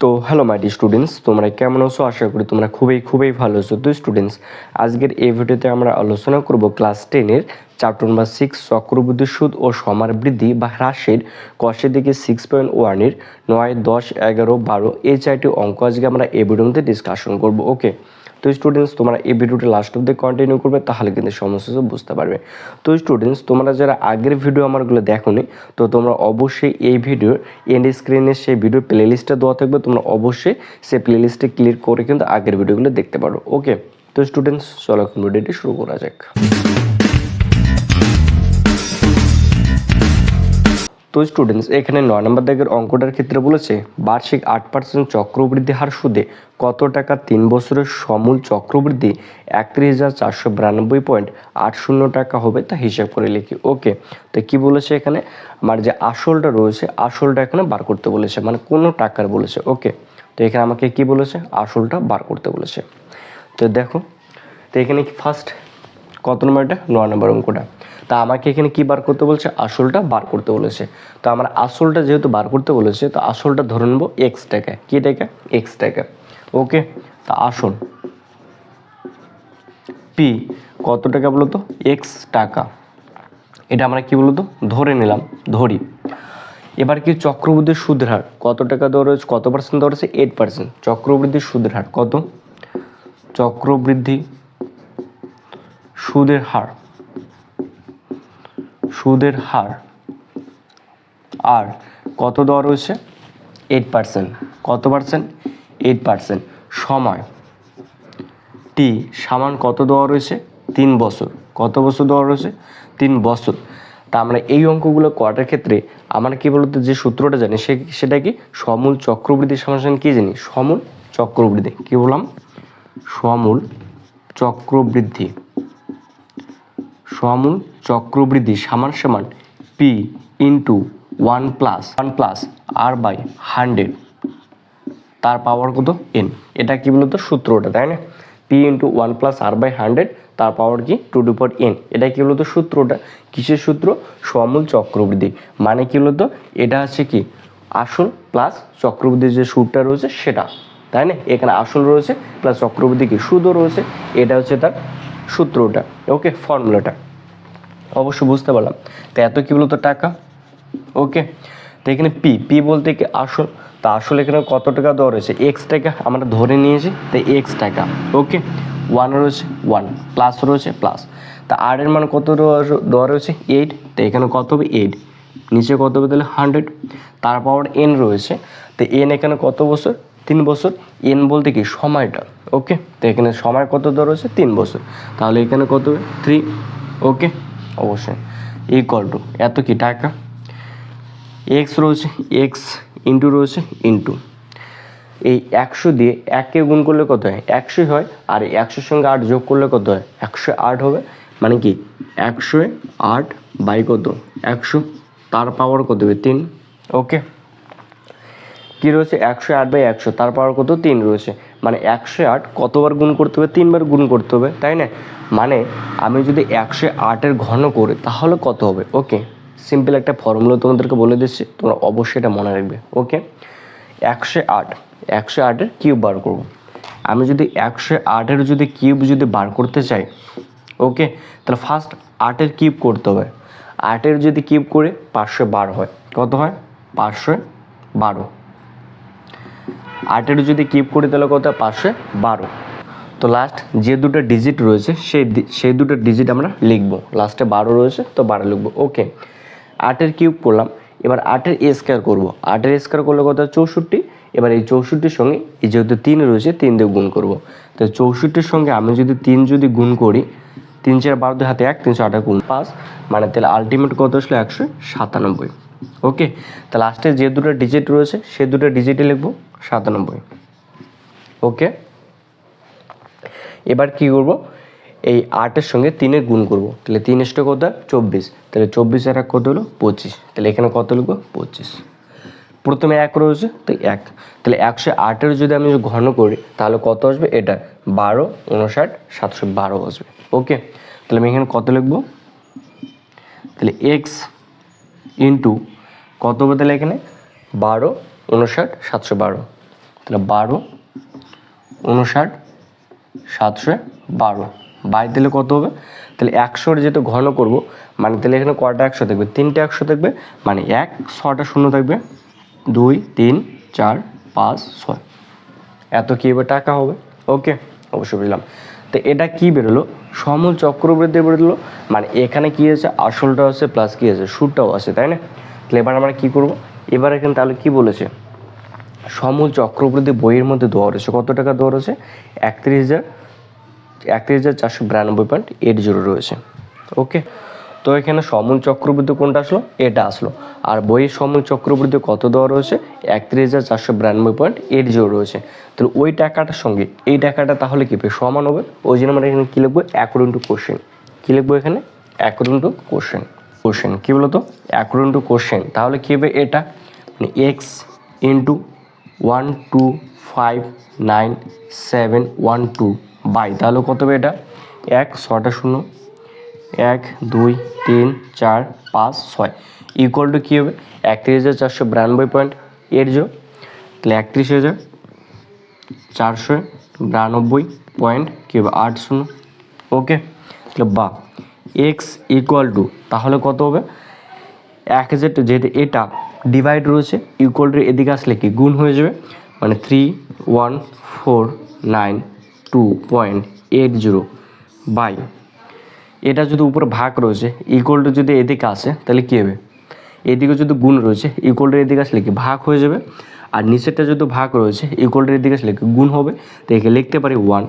তো hello my D students তোমরা কেমন আছো? আশা করি তোমরা খুবই খুবই ভালো আছো। তো স্টুডেন্টস আজকের এই ভিডিওতে আমরা আলোচনা করব ক্লাস টেনের চ্যাপ্টার নাম্বার সিক্স চক্রবৃদ্ধি সুদ ও সমার বৃদ্ধি বা হ্রাসের কষের দিকে সিক্স পয়েন্ট ওয়ানের নয়, দশ, এগারো, বারো, এই চারটি অঙ্ক আজকে আমরা এই মধ্যে ডিসকাশন করব ওকে তো স্টুডেন্টস তোমরা এই ভিডিওটি লাস্ট অব্দি কন্টিনিউ করবে, তাহলে কিন্তু সমস্ত কিছু বুঝতে পারবে। তো স্টুডেন্টস তোমরা যারা আগের ভিডিও আমারগুলো দেখোনি, তো তোমরা অবশ্যই এই ভিডিওর এন্ড স্ক্রিনে সেই ভিডিও প্লেলিস্টটা দেওয়া থাকবে, তোমরা অবশ্যই সেই প্লেলিস্টে ক্লিক করে কিন্তু আগের ভিডিওগুলো দেখতে পারো ওকে তো স্টুডেন্টস চলো এখন ভিডিওটি শুরু করা যাক। তো স্টুডেন্টস এখানে নয় নম্বর দাগের অঙ্কটার ক্ষেত্রে বলেছে, বার্ষিক আট পার্সেন্ট চক্রবৃদ্ধি হার সুদে কত টাকা তিন বছরের সমূল চক্রবৃদ্ধি? একত্রিশ হাজার চারশো বিরানব্বই পয়েন্ট আট শূন্য টাকা হবে তা হিসাব করে লিখি। ওকে, তো কি বলেছে এখানে? আমার যে আসলটা রয়েছে, আসলটা এখানে বার করতে বলেছে মানে কোনো টাকার বলেছে। ওকে, তো এখানে আমাকে কি বলেছে? আসলটা বার করতে বলেছে। তো দেখো, তো এখানে ফার্স্ট কত নম্বর এটা? নয় নম্বর অঙ্কটা। তা আমাকে এখানে কি বার করতে বলছে? আসলটা বার করতে বলেছে। তো আমার আসলটা যেহেতু বার করতে বলেছে, তো আসলটা ধরে নেব এক্স টাকা। কি টাকা? এক্স টাকা। ওকে, তা আসল পি কত টাকা বলো তো এক্স টাকা। এটা আমরা কি বলতো? ধরে নিলাম, ধরি। এবার কি চক্রবৃদ্ধির সুদের হার কত টাকা রয়েছে? কত পার্সেন্ট রয়েছে? এইট পার্সেন্ট চক্রবৃদ্ধির সুদের হার কত? চক্রবৃদ্ধি সুদের হার সুদের হার। আর কত দেওয়া রয়েছে? এইট পার্সেন্ট কত পার্সেন্ট এইট পার্সেন্ট সময়। টি সামান কত দেওয়া রয়েছে? তিন বছর। কত বছর দেওয়া রয়েছে? তিন বছর। তা আমরা এই অঙ্কগুলো করার ক্ষেত্রে আমরা কি বলতো, যে সূত্রটা জানি, সে সেটা কি? সমূল চক্রবৃদ্ধি সমাধান কি জানি? সমূল চক্রবৃদ্ধি। কি বললাম? সমূল চক্রবৃদ্ধি। সমূল চক্রবৃদ্ধি সমান সমান P into one plus one plus R by hundred তার পাওয়ার কত? এন এটা কি বলতো? সূত্রটা, তাই না? P into one plus R by hundred তার পাওয়ার কি? টু টু পাওয়ার এন এটা কি বলতো? সূত্রটা। কিসের সূত্র? সমূল চক্রবৃদ্ধি। মানে কি বলতো? এটা হচ্ছে কি? আসল প্লাস চক্রবৃদ্ধির যে সুদটা রয়েছে, সেটা। তাই না? এখানে আসল রয়েছে প্লাস চক্রবৃদ্ধি কি? সুদও রয়েছে। এটা হচ্ছে তার সূত্রটা ওকে ফর্মুলাটা অবশ্য বুঝতে পারলাম। তো এত কি বলতো টাকা? ওকে তো এখানে পি পি বলতে কি আসল? তা আসলে এখানে কত টাকা দেওয়া রয়েছে? এক্স টাকা, আমরা ধরে নিয়েছি, তো এক্স টাকা ওকে ওয়ান রয়েছে ওয়ান প্লাস রয়েছে প্লাস তা আর এর মান কত দেওয়া- রয়েছে? এইট তো এখানে কত হবে? এইট নিচে কত হবে তাহলে হান্ড্রেড তার পাওয়ার এন রয়েছে। তো এন এখানে কত বছর? তিন বছর। এন বলতে কি সময়টা? ওকে, তো এখানে সময় কত দেওয়া রয়েছে তিন বছর। তাহলে এখানে কত? থ্রি ওকে, অবশ্যই। ইকুয়াল টু এত কি টাকা? এক্স রয়েছে এক্স ইন্টু রয়েছে ইন্টু এই একশো দিয়ে এককে গুণ করলে কত হয়? একশোই হয়, আর একশোর সঙ্গে আট যোগ করলে কত হয়? একশো আট হবে মানে কি? একশো আট বাই কত? একশো, তার পাওয়ার কত হবে? তিন। ওকে। কি রয়েছে? একশো আট বাই একশো, তার পাওয়ার কত? তিন রয়েছে। মানে একশো আট কতবার গুণ করতে হবে? তিনবার গুণ করতে হবে, তাই না? মানে আমি যদি একশো আটের ঘন করি, তাহলে কত হবে? ওকে সিম্পল একটা ফর্মুলা তোমাদেরকে বলে দিচ্ছি, তোমরা অবশ্যই এটা মনে রাখবে, ওকে? একশো আট, একশো আটের কিউব বার করব। আমি যদি একশো আটের যদি কিউব যদি বার করতে চাই, ওকে? তাহলে ফার্স্ট আটের কিউব করতে হবে। আটের যদি কিউব করে, পাঁচশো বারো হয়। কত হয়? পাঁচশো বারো। আটের যদি কিপ করি তাহলে কত? পাঁচশো বারো। তো লাস্ট যে দুটো ডিজিট রয়েছে, সেই সেই দুটো ডিজিট আমরা লিখব। লাস্টে বারো রয়েছে, তো বারো লিখব। ওকে আটের কিউব করলাম। এবার আটের স্কোয়ার করব। আটের স্কোয়ার করলে কত? চৌষট্টি। এবার এই চৌষট্টির সঙ্গে এই যেহেতু তিন রয়েছে, তিন দিয়ে গুণ করব। তো চৌষট্টির সঙ্গে আমি যদি তিন যদি গুণ করি, তিন চার বারো হাতে এক তিনশো আটা গুণ পাঁচ মানে তাহলে আলটিমেট কত আসলো? একশো সাতানব্বই। ওকে তা লাস্টে যে দুটো ডিজিট রয়েছে, সে দুটো ডিজিটে লিখব সাতানব্বই। ওকে এবার কি করব? এই আটের সঙ্গে তিনের গুণ করব। তাহলে তিন এসটা কত? চব্বিশ। তাহলে চব্বিশ আর এক কত হলো? পঁচিশ। তাহলে এখানে কত লিখব? পঁচিশ। প্রথমে এক রয়েছে তো এক। তাহলে একশো আটের যদি আমি ঘন করি, তাহলে কত আসবে? এটা বারো, উনষাট, সাতশো বারো আসবে। ওকে তাহলে আমি এখানে কত লিখব? তাহলে এক্স ইন্টু কত হবে তাহলে এখানে? বারো, উনষাট, সাতশো বারো। তাহলে বারো, উনষাট, সাতশো বারো। বাই দিলে কত হবে? তাহলে একশোর যেহেতু ঘন করব মানে তাহলে এখানে কটা একশো থাকবে? তিনটে একশো থাকবে মানে এক ছটা শূন্য থাকবে। দুই, তিন, চার, পাঁচ, ছয়। এত কি এবার টাকা হবে? ওকে, অবশ্যই বুঝলাম। তো এটা কি বেরোলো? সমল চক্রবৃদ্ধি বেরোলো। মানে এখানে কি আছে আসলটাও আছে প্লাস কি আছে? সুরটাও আছে, তাই না? তাহলে এবার আমরা কী করব? এবার এখানে তাহলে কি বলেছে? সমল চক্রবৃদ্ধি বইয়ের মধ্যে দেওয়া রয়েছে। কত টাকা দেওয়া রয়েছে? একত্রিশ হাজার একত্রিশ হাজার চারশো বিরানব্বই পয়েন্ট এইট জিরো রয়েছে। ওকে তো এখানে সমল চক্রবৃদ্ধি কোনটা আসলো? এটা আসলো। আর বইয়ের সমল চক্রবৃদ্ধি কত দেওয়া রয়েছে? একত্রিশ হাজার চারশো বিরানব্বই পয়েন্ট এইট জিরো রয়েছে। তাহলে ওই টাকাটার সঙ্গে, এই টাকাটা তাহলে কি? সমান হবে? ওই জন্য আমরা এখানে কী লিখব? অ্যাকর্ডিং টু কোশ্চেন কী লিখব এখানে? অ্যাকর্ডিং টু কোশ্চেন কোশ্চেন কী বলতো? অ্যাকর্ডিং টু কোশ্চেন তাহলে কী হবে এটা? মানে X into one two five nine seven one two by তাহলে কত হবে এটা? এক, ছটা শূন্য এক, দুই, তিন, চার, পাঁচ, ছয়। ইকুয়াল টু কী হবে? একত্রিশ হাজার চারশো বিরানব্বই পয়েন্ট এইট জিরো তাহলে একত্রিশ হাজার চারশো বিরানব্বই পয়েন্ট কী হবে? আট শূন্য। ওকে তাহলে বা এক্স ইকুয়াল টু তাহলে কত হবে? এক হাজার যেহেতু এটা ডিভাইড রয়েছে ইকুয়াল টু এদিকে আসলে কি? গুণ হয়ে যাবে। মানে three one four nine two point eight zero by এটা যদি উপরে ভাগ রয়েছে ইকুয়াল যদি এদিকে আসে, তাহলে কী হবে? এদিকে যদি গুণ রয়েছে ইকুয়াল এদিকে আসলে কি? ভাগ হয়ে যাবে। আর নিচেরটা যদি ভাগ রয়েছে ইকুয়াল এদিকে আসলে কি? গুণ হবে। তো একে লিখতে পারি ওয়ান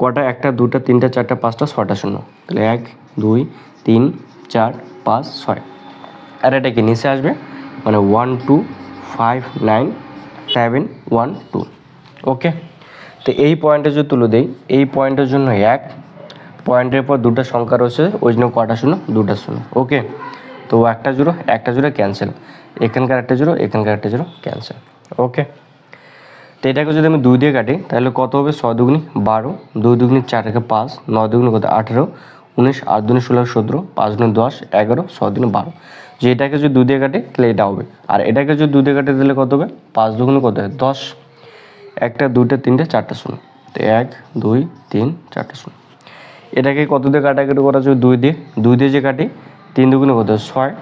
কটা? একটা, দুটা, তিনটা, চারটা, পাঁচটা ছটা শূন্য। তাহলে এক, দুই, তিন, চার, পাঁচ, ছয়। আর এটা কি নিচে আসবে? মানে one two five nine seven one two okay তো এই পয়েন্টে যদি তুলে দেই, এই পয়েন্টের জন্য এক পয়েন্টের পর দুটো সংখ্যা রয়েছে, ওই জন্য কটা শূন্য, দুটা শূন্য। ওকে তো একটা জিরো একটা জিরো ক্যান্সেল এখানকার একটা জিরো, এখানকার একটা জিরো ক্যান্সেল ওকে তো এটাকে যদি আমি দুই দিয়ে কাটি, তাহলে কত হবে? ছয় দুগুনি বারো, দুই দুগুনি চার থেকে পাঁচ, নয় দুগুনি কত? আঠেরো, উনিশ, আট দুনি ষোলো, সতেরো, পাঁচ দুনি দশ, এগারো, ছয় দুনি বারো। যে এটাকে যদি দুই দিয়ে কাটি, তাহলে এটা হবে। আর এটাকে যদি দুই দিয়ে কাটি, তাহলে কত হবে? পাঁচ দুগুনি কত? হবে দশ। একটা, দুইটা, তিনটে, চারটা শূন্য। তো এক, দুই, তিন, চারটা শূন্য। এটাকে কত দিয়ে কাটাকাটি করা যায়? দুই দিয়ে। দুই দিয়ে যে কাটি, তিন দুগুণে কত? ছয়।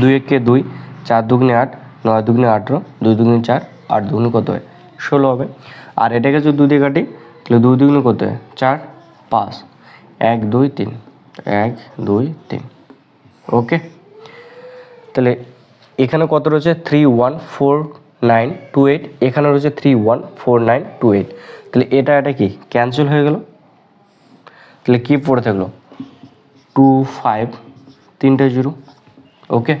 দুই একে দুই, চার দুগুণে আট, নয় দুগুণে আঠেরো, দুই দুগুণে চার, আট দুগুণে কত হয়? ষোলো হবে। আর এটাকে যদি দুই দিয়ে কাটি, তাহলে দুই দুগুণে কত হয়? চার, পাঁচ। এক, দুই, তিন। এক, দুই, তিন। ওকে? তাহলে এখানে কত রয়েছে? Three, one, four, nine, two, eight. এখানে রয়েছে three, one, four, nine, two, eight. তাহলে এটা এটা কি? ক্যান্সেল হয়ে গেল। তাহলে কি পড়ে থাকল। টু ফাইভ তিনটে জিরো ওকে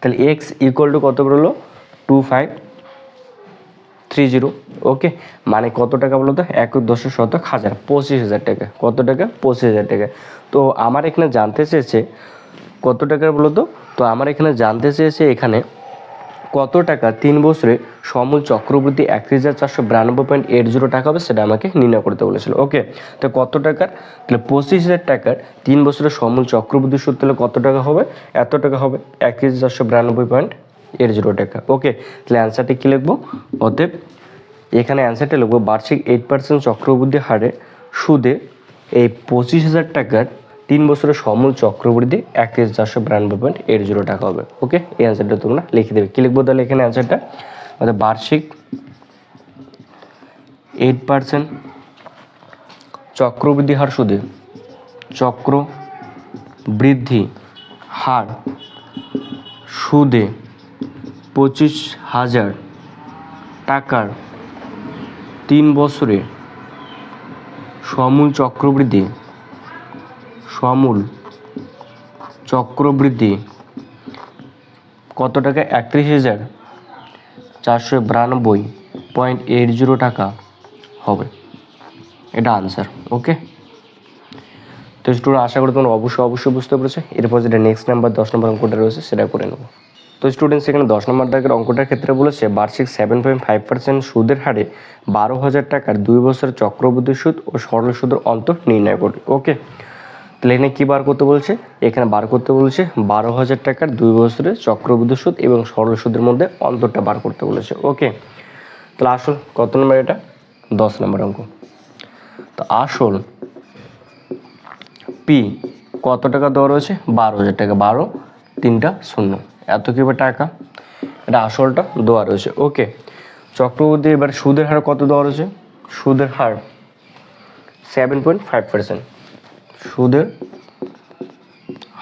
তাহলে এক্স ইকুয়াল টু কত বেরোলো? Two five three zero okay মানে কত টাকা বলো তো? এক দশ শতক হাজার, পঁচিশ হাজার টাকা। কত টাকা? পঁচিশ হাজার টাকা। তো আমার এখানে জানতে চেয়েছে, কত টাকার বলো তো? তো আমার এখানে জানতে চেয়েছে এখানে কত টাকা? তিন বছরে সমূল চক্রবৃদ্ধি একত্রিশ হাজার চারশো বিরানব্বই পয়েন্ট এইট জিরো টাকা হবে, সেটা আমাকে নির্ণয় করতে বলেছিল। ওকে, তো কত টাকার? তাহলে পঁচিশ হাজার টাকার তিন বছরের সমূল চক্রবৃদ্ধি সুদ তাহলে কত টাকা হবে? এত টাকা হবে, একত্রিশ হাজার চারশো বিরানব্বই পয়েন্ট এইট জিরো টাকা। ওকে, তাহলে অ্যান্সারটি কী লিখব? অতএব এখানে অ্যান্সারটা লিখব, বার্ষিক এইট পার্সেন্ট চক্রবৃদ্ধি হারে সুদে এই পঁচিশ হাজার টাকার তিন বছরের সমূল চক্রবৃদ্ধি একত্রিশ চারশো বিরানব্বই পয়েন্ট এইট জিরো টাকা হবে। ওকে? এই অ্যান্সারটা তোমরা লিখে দেবে। কী লিখব তাহলে এখানে অ্যান্সারটা আমাদের বার্ষিক এইট পার্সেন্ট চক্রবৃদ্ধি হার সুদে চক্র বৃদ্ধি হার সুদে পঁচিশ হাজার টাকার তিন বছরে সমূল চক্রবৃদ্ধি সমূল চক্রবৃদ্ধি কত টাকা? একত্রিশ হাজার চারশো বিরানব্বই পয়েন্ট এইট জিরো টাকা হবে। এটা আনসার ওকে তো স্টুডেন্ট আশা করি তোমরা অবশ্যই অবশ্যই বুঝতে পেরেছ। এরপর যেটা নেক্সট নাম্বার দশ নম্বর অঙ্কটা রয়েছে, সেটা করে নেব। তো স্টুডেন্ট সেখানে দশ নম্বর দাগের অঙ্কটার ক্ষেত্রে বলেছে, বার্ষিক সেভেন পয়েন্ট ফাইভ পার্সেন্ট সুদের হারে বারো হাজার টাকার দুই বছর চক্রবৃদ্ধি সুদ ও সরল সুদের অন্তর নির্ণয় করি ওকে এখানে কী বার করতে বলছে? এখানে বার করতে বলছে বারো হাজার টাকার দুই বছরের চক্রবৃদ্ধি সুদ এবং সরল সুদের মধ্যে অন্তরটা বার করতে বলেছে। ওকে তাহলে আসল কত নম্বর এটা? দশ নম্বর অঙ্ক। তো আসল পি কত টাকা দেওয়া রয়েছে? বারো হাজার টাকা। বারো, তিনটা, শূন্য। এত কি হবে টাকা? এটা আসলটা দেওয়া রয়েছে। ওকে চক্রবর্তী এবার সুদের হার কত দেওয়া রয়েছে? সুদের হার সেভেন পয়েন্ট ফাইভ পার্সেন্ট সুদের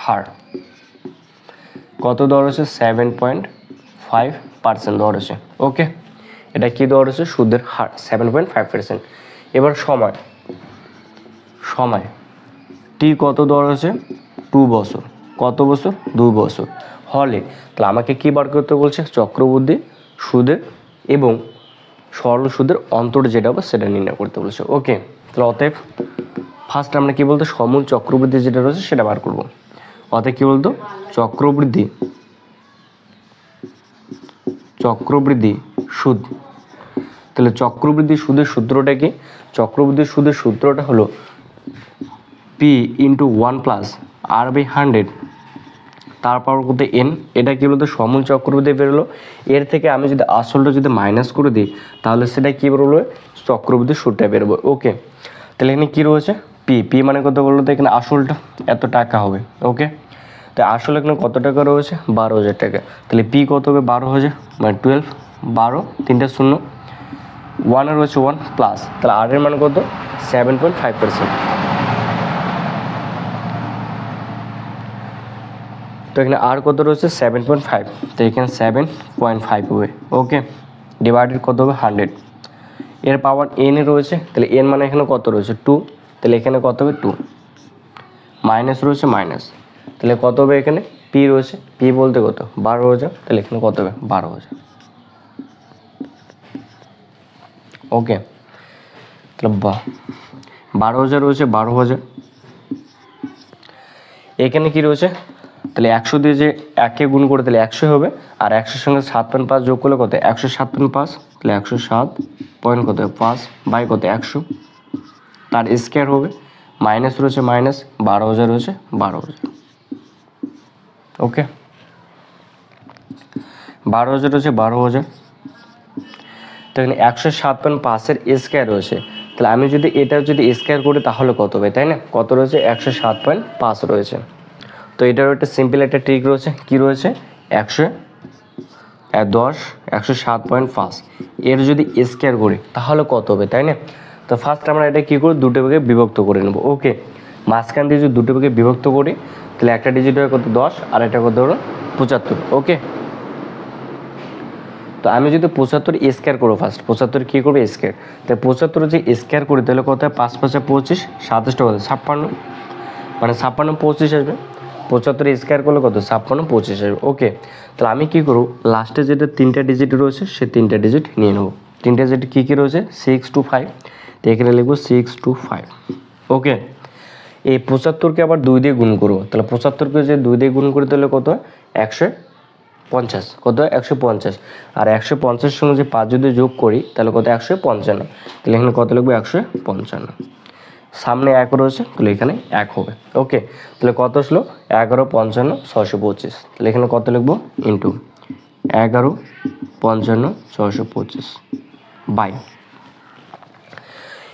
হার। কত দেওয়া রয়েছে সেভেন পয়েন্ট ফাইভ পার্সেন্ট দেওয়া রয়েছে ওকে এটা কি দেওয়া রয়েছে সুদের হার। সেভেন পয়েন্ট ফাইভ পার্সেন্ট এবার সময়। সময়। টি কত দেওয়া রয়েছে টু বছর। কত বছর? দু বছর। হলে তাহলে আমাকে কী বার করতে বলছে? চক্রবৃদ্ধি সুদের এবং সরল সুদের অন্তর যেটা হবে সেটা নির্ণয় করতে বলছে। ওকে তাহলে অতএব ফার্স্ট আমরা কি বলতো, সমূল চক্রবৃদ্ধি যেটা রয়েছে সেটা বার করব। অতএব কি বলতো, চক্রবৃদ্ধি চক্রবৃদ্ধি সুদ। তাহলে চক্রবৃদ্ধি সুদের সূত্রটা কি? চক্রবৃদ্ধি সুদের সূত্রটা হলো P into one plus R by hundred তারপর করতে এন এটা কি বলতো, সমূল চক্রবৃদ্ধি বেরোলো এর থেকে আমি যদি আসলটা যদি মাইনাস করে দিই, তাহলে সেটা কী বেরোলো চক্রবৃদ্ধি সুরটা বেরোবে ওকে তাহলে এখানে কী রয়েছে? পি পি মানে কত বলল তো এখানে? আসলটা এত টাকা হবে ওকে তাই আসল এখানে কত টাকা রয়েছে? বারো হাজার টাকা। তাহলে পি কত হবে? বারো হাজার মানে টুয়েলভ বারো, তিনটে শূন্য। ওয়ানের রয়েছে ওয়ান প্লাস তাহলে আর এর মান কত? সেভেন পয়েন্ট ফাইভ পার্সেন্ট তো এখানে আর কত রয়েছে? সেভেন পয়েন্ট ফাইভ তো এখানে সেভেন পয়েন্ট ফাইভ হবে ওকে ডিভাইডেড কত হবে? হান্ড্রেড এর পাওয়ার এনে রয়েছে, তাহলে এন মানে এখানে কত রয়েছে? টু তাহলে এখানে কত হবে? টু মাইনাস রয়েছে মাইনাস তাহলে কত হবে এখানে? পি রয়েছে। পি বলতে কত? বারো হাজার। তাহলে এখানে কত হবে? বারো হাজার। ওকে তাহলে বা, বারো হাজার রয়েছে, বারো হাজার। এখানে কি রয়েছে? তাহলে একশো দিয়ে যে একে গুণ করে তাহলে একশো হবে। আর একশোর সঙ্গে সাত পয়েন্ট পাঁচ যোগ করলে কত? একশো সাত পয়েন্ট পাঁচ, তাহলে একশো সাত পয়েন্ট কত? পাঁচ, বাই কত? একশো। তার স্কোয়ার হবে। মাইনাস রয়েছে মাইনাস বারো হাজার রয়েছে বারো হাজার। ওকে বারো হাজার রয়েছে বারো হাজার। তো এখানে একশো সাত পয়েন্ট পাঁচের স্কোয়ার রয়েছে। তাহলে আমি যদি এটা যদি স্কোয়ার করি, তাহলে কত হবে, তাই না? কত রয়েছে? একশো সাত পয়েন্ট পাঁচ রয়েছে। তো এটারও একটা সিম্পল একটা ট্রিক রয়েছে। কি রয়েছে? একশো দশ, একশো সাত পয়েন্ট পাঁচ। এর যদি স্কোয়ার করি, তাহলে কত হবে, তাই না? তো ফার্স্ট আমরা এটা কী করি? দুটো ভাগে বিভক্ত করে নেব। ওকে মাঝখান দিয়ে যদি দুটো ভাগে বিভক্ত করি, তাহলে একটা ডিজিট হয় কত? দশ, আর একটা কত হলো? পঁচাত্তর। ওকে তো আমি যদি পঁচাত্তর স্কোয়ার করব ফার্স্ট পঁচাত্তর কী করব? স্কোয়ার তাহলে পঁচাত্তর যদি স্কোয়ার করি, তাহলে কত হয়? পাঁচ পাঁচে পঁচিশ সাতাশটা কত ছাপ্পান্ন। মানে ছাপ্পান্ন, পঁচিশ আসবে। পঁচাত্তর স্কোয়ার করলে কত? ছাপ্পান্ন, পঁচিশ আসবে। ওকে তাহলে আমি কী করব? লাস্টে যেটা তিনটা ডিজিট রয়েছে, সে তিনটা ডিজিট নিয়ে নেব। তিনটা ডিজিট কী কী রয়েছে? সিক্স টু ফাইভ তো এখানে লিখব সিক্স টু ফাইভ ওকে এই পঁচাত্তরকে আবার দুই দিয়ে গুণ করব, তাহলে পঁচাত্তরকে যে দুই দিয়ে গুণ করে তাহলে কত একশো পঞ্চাশ, কত একশো পঞ্চাশ, আর একশো পঞ্চাশের সঙ্গে যে পাঁচ যদি যোগ করি, তাহলে কত একশো পঞ্চান্ন, তাহলে এখানে কত লিখব? একশো পঞ্চান্ন, সামনে এক রয়েছে, তাহলে এখানে এক হবে ওকে তাহলে কত আসলো? এগারো পঞ্চান্ন ছশো পঁচিশ, তাহলে এখানে কত লিখব? ইন্টু এগারো পঞ্চান্ন ছশো পঁচিশ বাই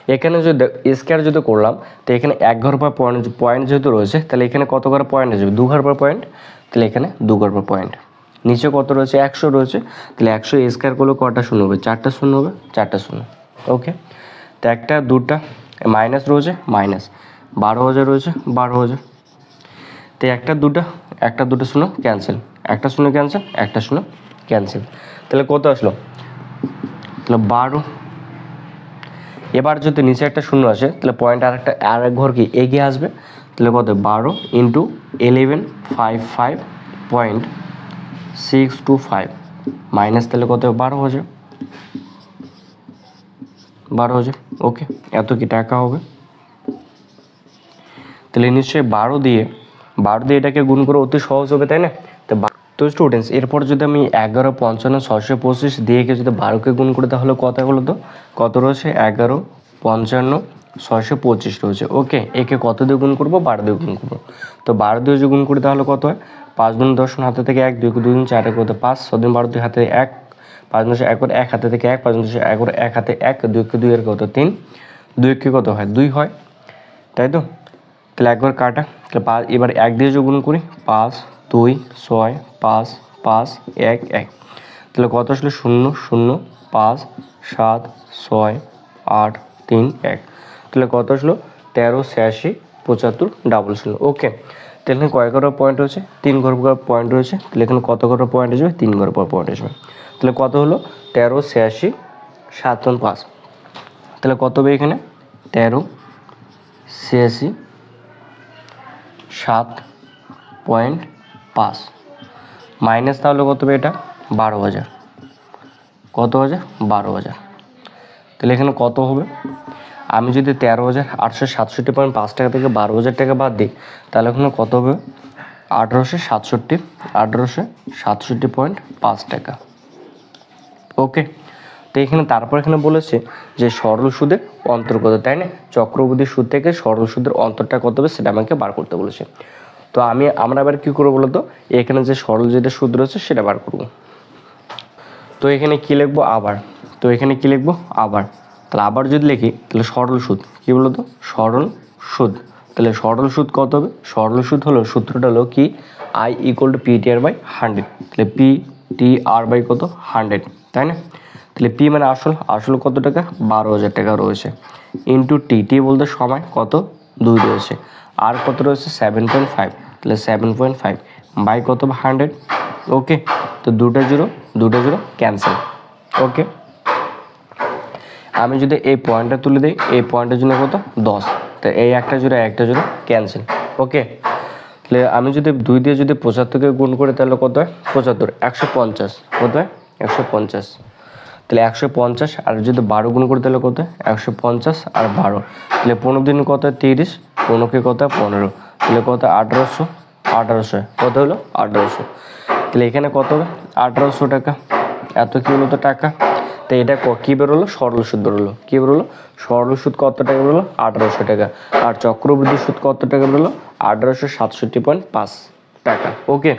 এখানে যদি স্কোয়ার যদি করলাম, তো এখানে এক ঘর পর পয়েন্ট পয়েন্ট যেহেতু রয়েছে, তাহলে এখানে কত ঘর পয়েন্ট আসবে দু ঘর পর পয়েন্ট তাহলে এখানে দু ঘর পর পয়েন্ট নিচে কত রয়েছে? একশো রয়েছে। তাহলে একশো স্কোয়ার করলে কটা শূন্য হবে? চারটা শূন্য হবে? চারটা শূন্য। ওকে তো একটা, দুটা মাইনাস রয়েছে মাইনাস বারো হাজার রয়েছে, বারো হাজার। তো একটা, দুটা, একটা, দুটো শূন্য ক্যান্সেল একটা শূন্য ক্যান্সেল একটা শূন্য ক্যান্সেল তাহলে কত আসলো? তাহলে বারো এবার যদি নিচে একটা শূন্য আসে, তাহলে পয়েন্ট আর একটা, আর এক ঘর কি এগিয়ে আসবে? তাহলে কত? বারো into eleven five five point six two five minus তাহলে কত? বারো হাজার বারো হাজার ওকে এত কি টাকা হবে? তাহলে নিশ্চয়ই বারো দিয়ে বারো দিয়ে এটাকে গুণ করে অতি সহজ হবে, তাই না? তো তো স্টুডেন্টস এরপর যদি আমি এগারো, পঞ্চান্ন ছশো পঁচিশ দিয়ে যদি বারোকে গুণ করি, তাহলে কত হলো তো কত রয়েছে? এগারো, পঞ্চান্ন ছশো পঁচিশ রয়েছে। ওকে, একে কত দিয়ে গুণ করব? বারো দিয়ে গুণ করব। তো বারো দিয়ে যদি গুণ করি, তাহলে কত হয়? পাঁচ দিন দশ হাতে থেকে এক, দুই দুই দিন চারে কত পাঁচ ছদিন বারো, দুই হাতে এক, পাঁচ দশে এক করে এক, হাতে থেকে এক, পাঁচ দশে এক করে এক, হাতে এক, দুই কে দুই এর কত তিন, দুই কে কত হয়? দুই হয়। তাই তো? তাহলে একবার কাটা। তাহলে পাঁচ এবার এক দিয়ে যোগ গুণ করি, পাঁচ দুই, ছয়, পাঁচ পাঁচ, এক এক। তাহলে কত আসলে? শূন্য শূন্য, পাঁচ, সাত, ছয়, আট, তিন, এক। তাহলে কত আসলো? তেরো, ছিয়াশি, পঁচাত্তর ডাবল শূন্য ওকে তাহলে এখানে কয় ঘর পয়েন্ট রয়েছে? তিন ঘর পয়েন্ট রয়েছে। তাহলে এখানে কত ঘর পয়েন্ট আসবে? তিন ঘর পর পয়েন্ট আসবে। তাহলে কত হলো? তেরো, ছিয়াশি, সাত নয় পাঁচ। তাহলে কত হবে এখানে? তেরো, ছিয়াশি, সাত পয়েন্ট পাঁচ। মাইনাস তাহলে কত হবে এটা? বারো হাজার। কত হাজার? বারো হাজার। তাহলে এখানে কত হবে? আমি যদি তেরো হাজার আটশো সাতষট্টি পয়েন্ট পাঁচ টাকা থেকে বারো হাজার টাকা বাদ দিই, তাহলে এখানে কত হবে? আঠেরোশো সাতষট্টি আঠেরোশো সাতষট্টি পয়েন্ট পাঁচ টাকা। ওকে? তো এখানে তারপর এখানে বলেছে যে সরল সুদের অন্তর্গত, তাই না? চক্রবর্তী সুদ থেকে সরল সুদের অন্তরটা কত হবে সেটা আমাকে বার করতে বলেছে। তো আমি, আমরা আবার কী করব বলতো? এখানে যে সরল যেটা সুদ রয়েছে সেটা বার করব। তো এখানে কি লিখব? আবার। তো এখানে কি লিখব? আবার। তাহলে আবার যদি লিখি, তাহলে সরল সুদ। কি বলতো? সরল সুদ। তাহলে সরল সুদ কত হবে? সরল সুদ হলো, সূত্রটা হলো কি? I equal to P T R by hundred তাহলে পি টি আর বাই কত? হান্ড্রেড তাই না? তাহলে পি মানে আসল। আসল কত টাকা? বারো হাজার টাকা রয়েছে। ইন্টু টি টি বলতে সময় কত? দুই রয়েছে। আর কত রয়েছে? সেভেন পয়েন্ট ফাইভ তাহলে সেভেন পয়েন্ট ফাইভ বাই কত হান্ড্রেড ওকে তো দুটো জিরো দুটো জিরো ক্যান্সেল ওকে আমি যদি এই পয়েন্টটা তুলে দিই, এই পয়েন্টের জন্য কত? দশ। তো এই একটা জুড়ে একটা জুড়ে ক্যান্সেল ওকে তাহলে আমি যদি দুই দিয়ে যদি পঁচাত্তরকে গুণ করি, তাহলে কত হয়? পঁচাত্তর, একশো পঞ্চাশ। কত হয়? একশো পঞ্চাশ। তাহলে একশো পঞ্চাশ, আর যদি বারো গুণ করি তাহলে কত? একশো পঞ্চাশ আর বারো। তাহলে পনেরো দিন কত? তিরিশ। পনেরোকে কত? পনেরো। তাহলে কত? আঠারোশো। আঠারোশো। কত হলো? আঠারোশো। তাহলে এখানে কত হবে? আঠারোশো টাকা। এত কি হলো তো টাকা? তো এটা কি বেরোলো? সরল সুদ বেরোলো। কী বেরোলো? সরল সুদ কত টাকা বেরোলো? আঠারোশো টাকা। আর চক্রবৃদ্ধি সুদ কত টাকা বেরোলো? আঠারোশো সাতষট্টি পয়েন্ট পাঁচ টাকা। ওকে?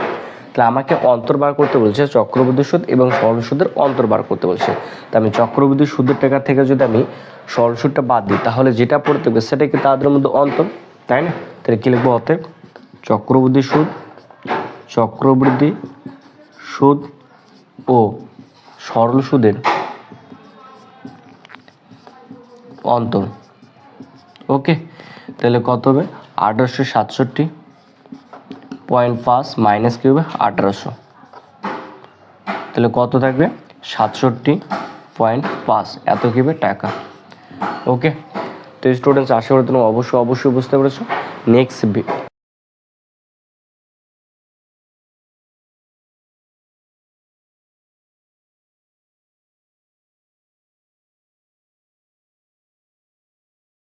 তাহলে আমাকে অন্তর বার করতে বলছে, চক্রবৃদ্ধি সুদ এবং সরল সুদের অন্তর বার করতে বলছে। তা আমি চক্রবৃদ্ধি সুদের টাকা থেকে যদি আমি সরল সুদটা বাদ দিই, তাহলে যেটা পড়তে হবে সেটা কি তাদের মধ্যে অন্তর? তাই না? তাহলে কি লিখব অতএব? চক্রবৃদ্ধি সুদ চক্রবৃদ্ধি সুদ ও সরল সুদের অন্তর। ওকে, তাহলে কত হবে? আঠারোশো সাতষট্টি। পয়েন্ট পাঁচ মাইনাস কিউবে আঠারোশো। তাহলে কত থাকবে? সাতষট্টি পয়েন্ট পাঁচ। এত কী হবে টাকা। ওকে? তো স্টুডেন্টস আশা করি তুমি অবশ্যই অবশ্যই বুঝতে পেরেছ। নেক্সট